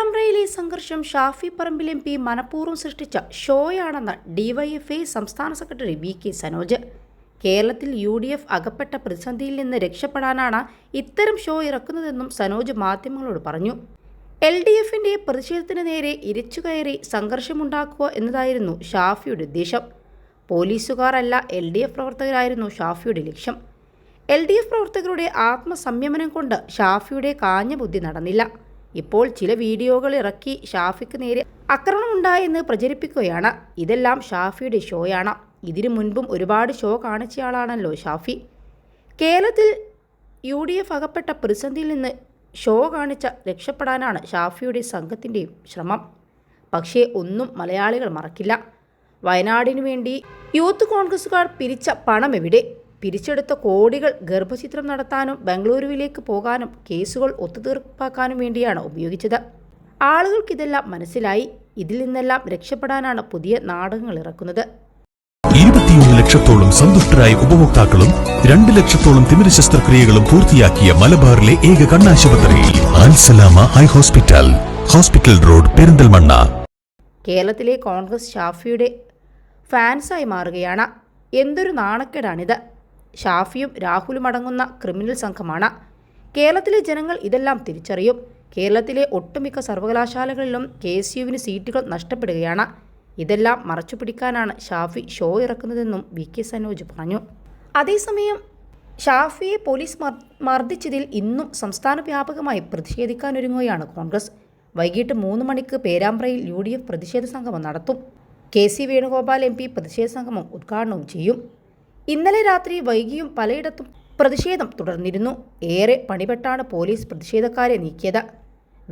പേരാമ്പ്രയിലെ സംഘർഷം Shafi Parambil M P മനഃപൂർവം സൃഷ്ടിച്ച ഷോയാണെന്ന് ഡിവൈഎഫ്ഐ സംസ്ഥാന സെക്രട്ടറി വി കെ സനോജ്. കേരളത്തിൽ യു ഡി എഫ് അകപ്പെട്ട പ്രതിസന്ധിയിൽ നിന്ന് രക്ഷപ്പെടാനാണ് ഇത്തരം ഷോ ഇറക്കുന്നതെന്നും സനോജ് മാധ്യമങ്ങളോട് പറഞ്ഞു. എൽ ഡി എഫിന്റെ പ്രതിഷേധത്തിന് നേരെ ഇരച്ചുകയറി സംഘർഷമുണ്ടാക്കുക എന്നതായിരുന്നു ഷാഫിയുടെ ഉദ്ദേശം. പോലീസുകാരല്ല എൽ ഡി എഫ് പ്രവർത്തകരായിരുന്നു ഷാഫിയുടെ ലക്ഷ്യം. എൽ ഡി എഫ് പ്രവർത്തകരുടെ ആത്മസംയമനം കൊണ്ട് ഷാഫിയുടെ കാഞ്ഞ ബുദ്ധി നടന്നില്ല. ഇപ്പോൾ ചില വീഡിയോകൾ ഇറക്കി ഷാഫിക്ക് നേരെ ആക്രമണമുണ്ടായെന്ന് പ്രചരിപ്പിക്കുകയാണ്. ഇതെല്ലാം ഷാഫിയുടെ ഷോയാണ്. ഇതിനു മുൻപും ഒരുപാട് ഷോ കാണിച്ചയാളാണല്ലോ ഷാഫി. കേരളത്തിൽ യു ഡി എഫ് അകപ്പെട്ട പ്രതിസന്ധിയിൽ നിന്ന് ഷോ കാണിച്ച രക്ഷപ്പെടാനാണ് ഷാഫിയുടെ സംഘത്തിന്റെയും ശ്രമം. പക്ഷേ ഒന്നും മലയാളികൾ മറക്കില്ല. വയനാടിനു വേണ്ടി യൂത്ത് കോൺഗ്രസുകാർ പിരിച്ച പണം എവിടെ പിരിച്ചെടുത്ത കോടികൾ ഗർഭചിത്രം നടത്താനും ബംഗളൂരുവിലേക്ക് പോകാനും കേസുകൾ ഒത്തുതീർപ്പാക്കാനും വേണ്ടിയാണ് ഉപയോഗിച്ചത്. ആളുകൾക്കിതെല്ലാം മനസ്സിലായി. ഇതിൽ നിന്നെല്ലാം രക്ഷപ്പെടാനാണ് പുതിയ നാടകങ്ങൾ ഇറക്കുന്നത്. ഇരുപത്തിയൊന്ന് ലക്ഷത്തോളം സന്തുഷ്ടരായ ഉപഭോക്താക്കളും രണ്ട് ലക്ഷത്തോളം തിമിര ശസ്ത്രക്രിയകളും പൂർത്തിയാക്കിയ മലബാറിലെ ഏക കണ്ണാശുപത്രി ആൻസലാമ eye hospital hospital road Perinthalmanna. കേരളത്തിലെ കോൺഗ്രസ് ഷാഫിയുടെ ഫാൻസായി മാറുകയാണ്. എന്തൊരു നാണക്കേടാണിത്. ഷാഫിയും രാഹുലും അടങ്ങുന്ന ക്രിമിനൽ സംഘമാണ്. കേരളത്തിലെ ജനങ്ങൾ ഇതെല്ലാം തിരിച്ചറിയും. കേരളത്തിലെ ഒട്ടുമിക്ക സർവകലാശാലകളിലും കെ എസ് യുവിന് സീറ്റുകൾ നഷ്ടപ്പെടുകയാണ്. ഇതെല്ലാം മറച്ചുപിടിക്കാനാണ് ഷാഫി ഷോ ഇറക്കുന്നതെന്നും വി കെ സനോജ് പറഞ്ഞു. അതേസമയം ഷാഫിയെ പോലീസ് മർ- മർദ്ദിച്ചതിൽ ഇന്നും സംസ്ഥാന വ്യാപകമായി പ്രതിഷേധിക്കാനൊരുങ്ങുകയാണ് കോൺഗ്രസ്. വൈകിട്ട് മൂന്ന് മണിക്ക് പേരാമ്പ്രയിൽ യു ഡി എഫ് പ്രതിഷേധ സംഗമം നടത്തും. K C Venugopal M P പ്രതിഷേധ സംഗമം ഉദ്ഘാടനവും ചെയ്യും. ഇന്നലെ രാത്രി വൈകിയും പലയിടത്തും പ്രതിഷേധം തുടർന്നിരുന്നു. ഏറെ പണിപെട്ടാണ് പോലീസ് പ്രതിഷേധക്കാരെ നീക്കിയത്.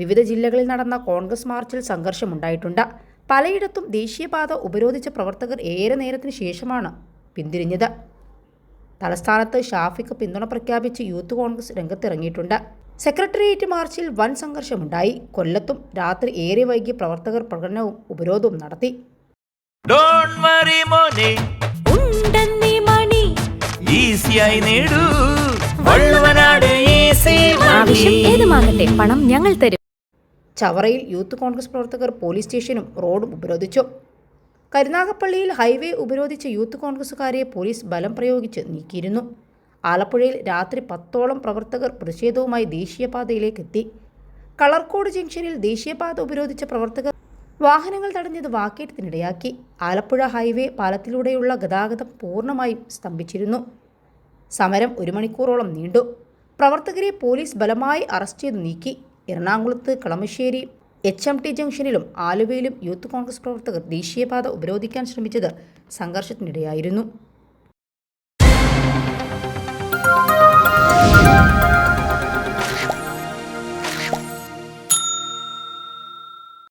വിവിധ ജില്ലകളിൽ നടന്ന കോൺഗ്രസ് മാർച്ചിൽ സംഘർഷമുണ്ടായിട്ടുണ്ട്. പലയിടത്തും ദേശീയപാത ഉപരോധിച്ച പ്രവർത്തകർ ഏറെ നേരത്തിന് ശേഷമാണ് പിന്തിരിഞ്ഞത്. തലസ്ഥാനത്ത് ഷാഫിക്ക് പിന്തുണ പ്രഖ്യാപിച്ച് യൂത്ത് കോൺഗ്രസ് രംഗത്തിറങ്ങിയിട്ടുണ്ട്. സെക്രട്ടേറിയറ്റ് മാർച്ചിൽ വൻ സംഘർഷമുണ്ടായി. കൊല്ലത്തും രാത്രി ഏറെ വൈകി പ്രവർത്തകർ പ്രകടനവും ഉപരോധവും നടത്തി. ഈസിയായി നേടൂ. വള്ളുവനാട് ഈസി ആവശ്യം ഏതുമാകട്ടെ പണം ഞങ്ങൾ തരും. ചവറയിൽ യൂത്ത് കോൺഗ്രസ് പ്രവർത്തകർ പോലീസ് സ്റ്റേഷനും റോഡും ഉപരോധിച്ചു. കരുനാഗപ്പള്ളിയിൽ ഹൈവേ ഉപരോധിച്ച യൂത്ത് കോൺഗ്രസുകാരെ പോലീസ് ബലം പ്രയോഗിച്ച് നീക്കിയിരുന്നു. ആലപ്പുഴയിൽ രാത്രി പത്തോളം പ്രവർത്തകർ പ്രതിഷേധവുമായി ദേശീയപാതയിലേക്ക് എത്തി കളർക്കോട് ജംഗ്ഷനിൽ ദേശീയപാത ഉപരോധിച്ച പ്രവർത്തകർ വാഹനങ്ങൾ തടഞ്ഞത് വാക്കേറ്റത്തിനിടയാക്കി. ആലപ്പുഴ ഹൈവേ പാലത്തിലൂടെയുള്ള ഗതാഗതം പൂർണമായും സ്തംഭിച്ചിരുന്നു. സമരം ഒരു മണിക്കൂറോളം നീണ്ടു. പ്രവർത്തകരെ പോലീസ് ബലമായി അറസ്റ്റ് ചെയ്ത് നീക്കി. എറണാകുളത്ത് കളമശ്ശേരി എച്ച് എം ടി ജംഗ്ഷനിലും ആലുവയിലും യൂത്ത് കോൺഗ്രസ് പ്രവർത്തകർ ദേശീയപാത ഉപരോധിക്കാൻ ശ്രമിച്ചത് സംഘർഷത്തിനിടയായിരുന്നു.